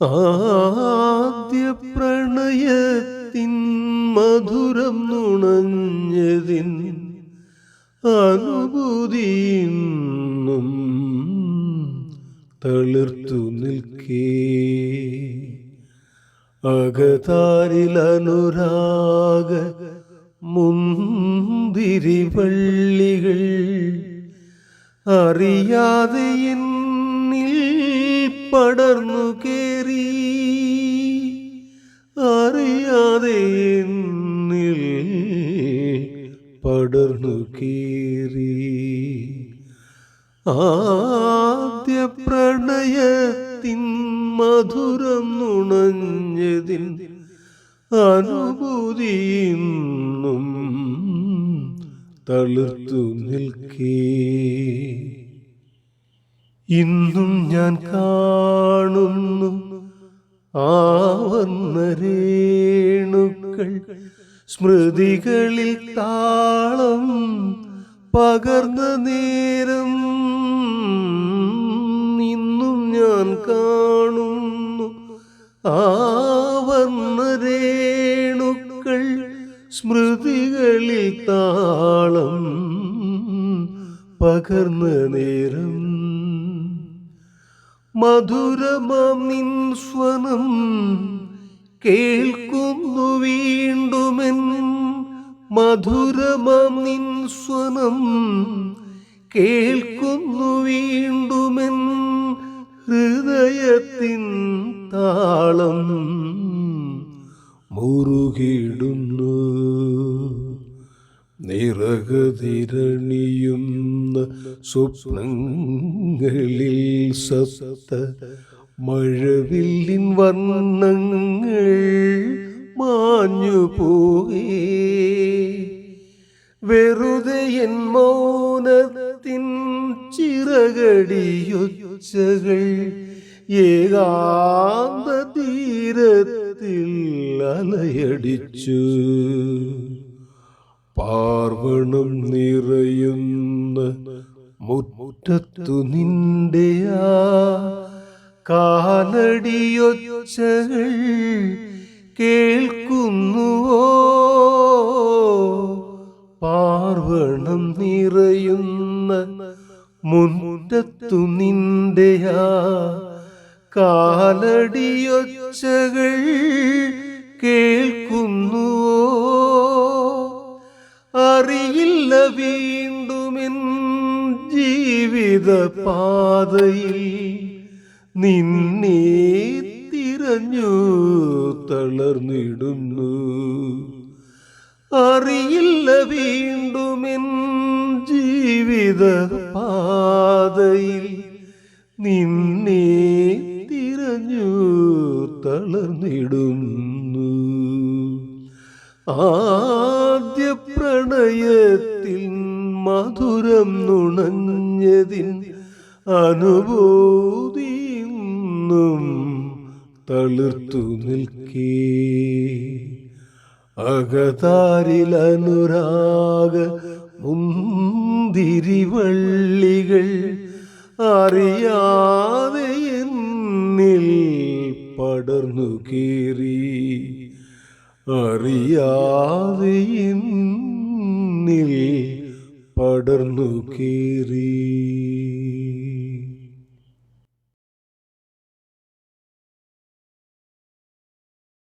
ആദ്യ പ്രണയത്തിൻ മധുരം നുണഞ്ഞതിൻ അനുഭൂതിന്നും തളിർത്തു നിൽക്കേ. അകതാരിലനുരാഗ മുന്തിരി വള്ളികൾ അറിയാതെ എന്നിൽ പടർന്നു കേറി പടർന്നു കീറി. ആദ്യ പ്രണയത്തിൻ മധുരം നുണഞ്ഞതിൽ അനുഭൂതിയെന്നും തളിർത്തു നിൽക്കേ. ഇന്നും ഞാൻ കാണുന്നു ആവന്നരേണുക്കൾ സ്മൃതികളിൽ താളം പകർന്ന നേരം ഇന്നും ഞാൻ കാണുന്നു. ആവർണരേണുക്കൾ സ്മൃതികളിൽ താളം പകർന്ന നേരം. മധുരമാം നിൻ സ്വനം കേൾക്കുന്നു വീണ്ടുമെൻ മധുരമിൻ സ്വനം. കേൾക്കുന്നു വീണ്ടുമെൻ ഹൃദയത്തിൻ താളം. മുറുകിടുന്നു നിറകതിരണിയുന്ന സ്വപ്നങ്ങളിൽ സപ്ത മഴവില്ലിൻ വർണങ്ങൾ മാഞ്ഞു പോകേ. വെറുതെ എൻ മൗനത്തിൻ ചിറകടിയൊച്ചകൾ ഏകാന്ത തീരത്തിൽ അലയടിച്ചു. പാർവണം നിറയുന്ന മുറ്റത്തു നിന്റെ കാലടിയൊച്ചകൾ കേൾക്കുന്നുവോ? പാർവണം നിറയുന്ന മുൻമുറ്റത്തു നിന്റെയാ കാലടിയൊച്ചകൾ കേൾക്കുന്നുവോ? അറിയില്ല വീണ്ടുമെൻ ജീവിത പാതയിൽ നിന്നെ തിരഞ്ഞു തളർന്നിടുന്നു. അറിയില്ല വീണ്ടുമെൻ ജീവിത പാതയിൽ. നിന്നെ തിരഞ്ഞു തളർന്നിടുന്നു. ആദ്യ പ്രണയത്തിൽ മധുരം നുണഞ്ഞതിൻ അനുഭൂതിന്നും തളിർത്തു നിൽക്കേ. അകതാരിൽ അനുരാഗ മുന്തിരിവള്ളികൾ അറിയാതെ എന്നിൽ പടർന്നു കീറി. അറിയാതെ എന്നിൽ പടർന്നു കീറി.